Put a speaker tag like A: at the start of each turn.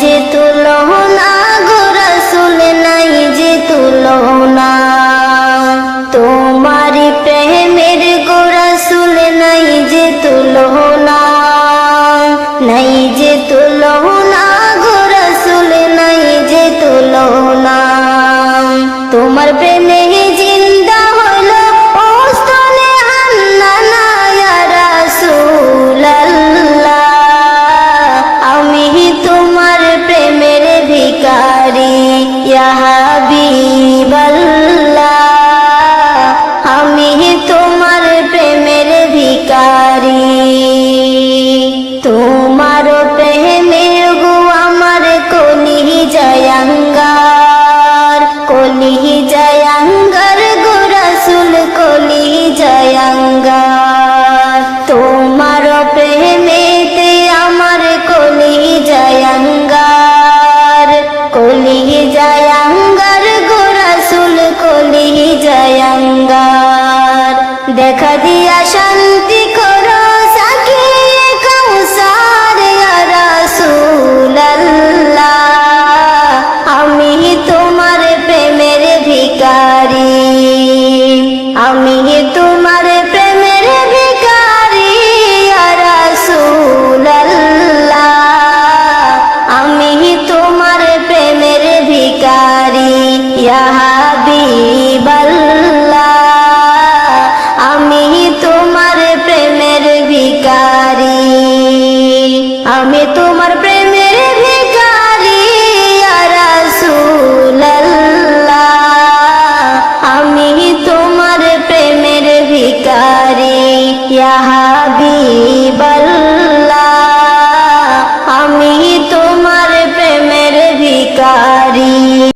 A: যে তুলনা গো রসুল, নাই যে তুলনা। তোমার প্রেমের গো রসুল, নাই যে তুলনা। নাই যে তুলনা গো রসুল, নাই যে তুলনা। তোমার প্রেমে দেখা দিয়ে يا